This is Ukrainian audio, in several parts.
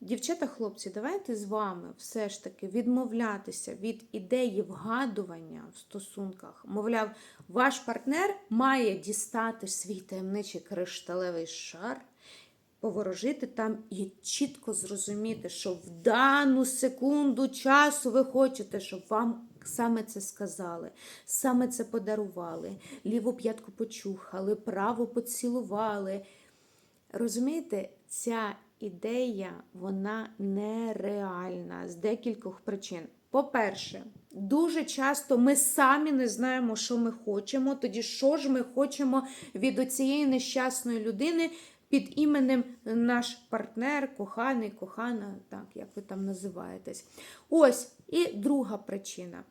Дівчата, хлопці, давайте з вами все ж таки відмовлятися від ідеї вгадування в стосунках. Мовляв, ваш партнер має дістати свій таємничий кришталевий шар, поворожити там і чітко зрозуміти, що в дану секунду часу ви хочете, щоб вам саме це сказали, саме це подарували, ліву п'ятку почухали, праву поцілували. Розумієте, ця ідея вона нереальна з декількох причин. По-перше, дуже часто ми самі не знаємо, що ми хочемо. Тоді що ж ми хочемо від оцієї нещасної людини під іменем наш партнер, коханий, кохана, так як ви там називаєтесь. Ось і друга причина.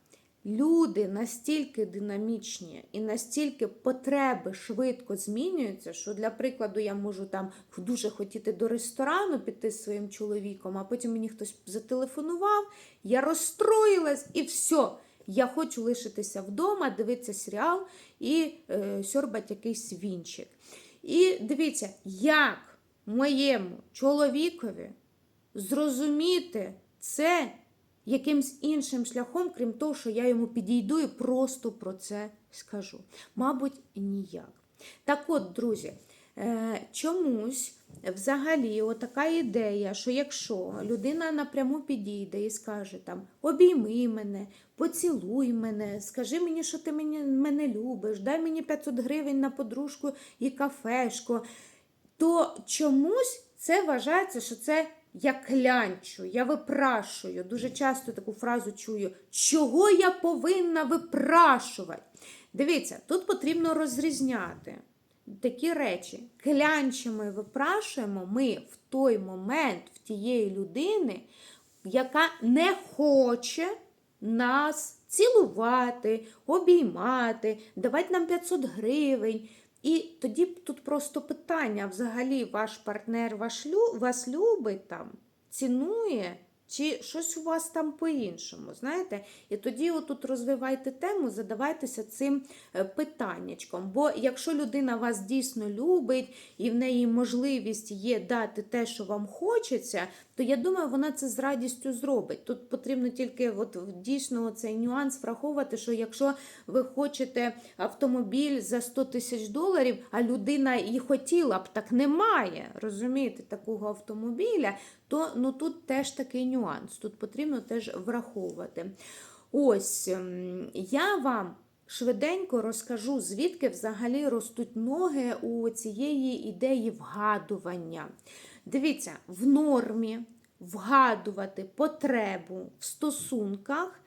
Люди настільки динамічні і настільки потреби швидко змінюються, що для прикладу я можу там дуже хотіти до ресторану піти з своїм чоловіком, а потім мені хтось зателефонував, я розстроїлась і все. Я хочу лишитися вдома, дивитися серіал і е, сьорбати якийсь вінчик. І дивіться, як моєму чоловікові зрозуміти це якимсь іншим шляхом, крім того, що я йому підійду і просто про це скажу. Мабуть, ніяк. Так от, друзі, е, чомусь взагалі отака ідея, що якщо людина напряму підійде і скаже там обійми мене, поцілуй мене, скажи мені, що ти мене любиш, дай мені 500 гривень на подружку і кафешку, то чомусь це вважається, що це я клянчу, я випрашую. Дуже часто таку фразу чую, чого я повинна випрашувати. Дивіться, тут потрібно розрізняти такі речі. Клянчимо і випрашуємо ми в той момент в тієї людини, яка не хоче нас цілувати, обіймати, давати нам 500 гривень. І тоді тут просто питання: взагалі ваш партнер вас любить там, цінує, чи щось у вас там по-іншому, знаєте? І тоді отут розвивайте тему, задавайтеся цим е, питаннячком. Бо якщо людина вас дійсно любить і в неї можливість є дати те, що вам хочеться, то я думаю, вона це з радістю зробить. Тут потрібно тільки от дійсно цей нюанс враховувати, що якщо ви хочете автомобіль за 100 тисяч доларів, а людина і хотіла б, так немає, розумієте, такого автомобіля, то ну, тут теж такий нюанс. Тут потрібно теж враховувати. Ось ем, я вам. Швиденько розкажу, звідки взагалі ростуть ноги у цієї ідеї вгадування. Дивіться, в нормі вгадувати потребу в стосунках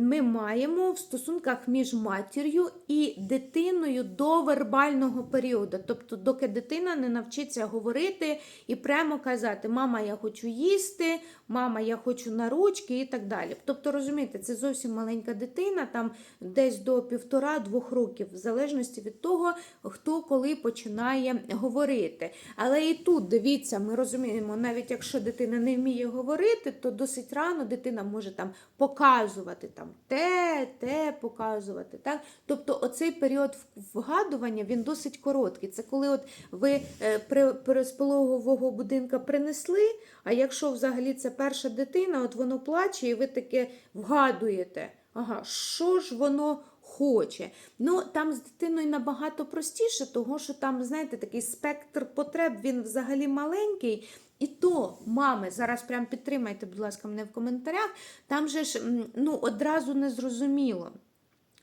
ми маємо в стосунках між матір'ю і дитиною до вербального періоду. Тобто, доки дитина не навчиться говорити і прямо казати: Мама, я хочу їсти, мама, я хочу на ручки і так далі. Тобто, розумієте, це зовсім маленька дитина, там десь до півтора-двох років, в залежності від того, хто коли починає говорити. Але і тут дивіться, ми розуміємо, навіть якщо дитина не вміє говорити, то досить рано дитина може там показувати там те, те показувати. Так? Тобто оцей період вгадування він досить короткий. Це коли от ви е, пологового будинка принесли, а якщо взагалі це перша дитина, от воно плаче, і ви таке вгадуєте, ага, що ж воно хоче. Ну, там з дитиною набагато простіше, того що там, знаєте, такий спектр потреб, він взагалі маленький. І то, мами, зараз прям підтримайте, будь ласка, мене в коментарях, там же ж ну, одразу не зрозуміло.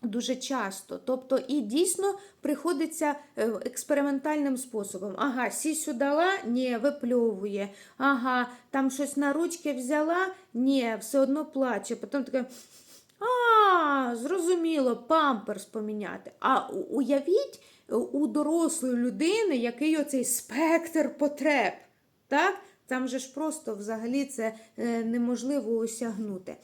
Дуже часто. Тобто, і дійсно приходиться е, експериментальним способом. Ага, сісю дала, ні, випльовує. Ага, там щось на ручки взяла, ні, все одно плаче. Потім таке. А, зрозуміло, памперс поміняти. А уявіть е, у дорослої людини, який оцей спектр потреб. Так? Там же ж просто взагалі це е, неможливо осягнути.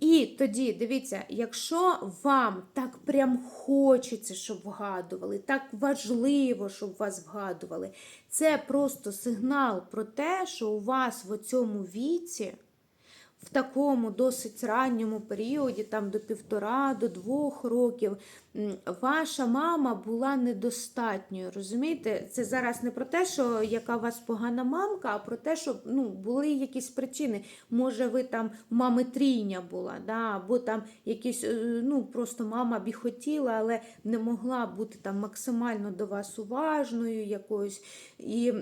І тоді, дивіться, якщо вам так прям хочеться, щоб вгадували, так важливо, щоб вас вгадували, це просто сигнал про те, що у вас в цьому віці в такому досить ранньому періоді, там до півтора, до двох років, ваша мама була недостатньою. Розумієте? Це зараз не про те, що яка у вас погана мамка, а про те, що ну, були якісь причини. Може, ви там мами трійня була, да? або там якісь, е, ну просто мама б і хотіла, але не могла бути там максимально до вас уважною якоюсь. І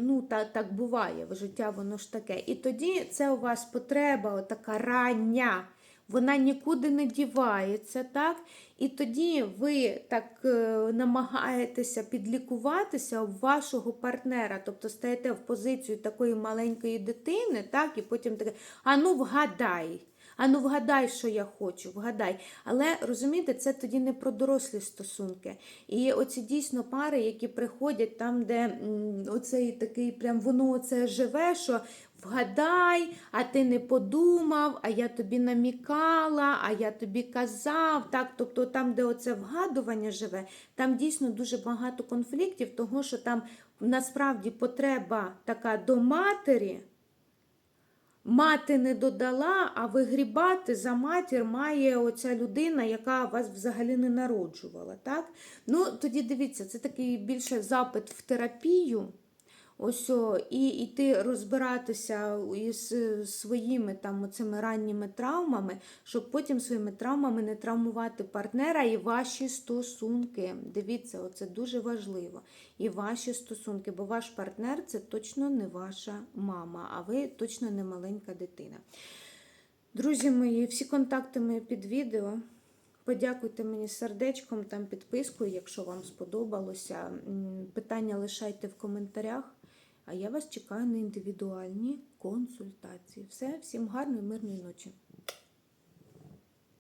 Ну, так, так буває, в життя воно ж таке. І тоді це у вас потреба, така рання, вона нікуди не дівається, так? І тоді ви так е, намагаєтеся підлікуватися у вашого партнера, тобто стаєте в позицію такої маленької дитини, так, і потім таке, а ну вгадай. А ну вгадай, що я хочу, вгадай. Але розумієте, це тоді не про дорослі стосунки. І оці дійсно пари, які приходять там, де оцей такий прям воно оце живе, що вгадай, а ти не подумав, а я тобі намікала, а я тобі казав. Так, тобто там, де оце вгадування живе, там дійсно дуже багато конфліктів, того що там насправді потреба така до матері. Мати не додала, а вигрібати за матір має оця людина, яка вас взагалі не народжувала. Так? Ну, тоді дивіться, це такий більше запит в терапію. Ось і йти розбиратися із е, своїми там оцими ранніми травмами, щоб потім своїми травмами не травмувати партнера і ваші стосунки. Дивіться, оце дуже важливо. І ваші стосунки, бо ваш партнер це точно не ваша мама, а ви точно не маленька дитина. Друзі мої, всі контакти мої під відео. Подякуйте мені сердечком, там підпискою, якщо вам сподобалося. Питання лишайте в коментарях. А я вас чекаю на індивідуальні консультації. Все, всім гарної, мирної ночі.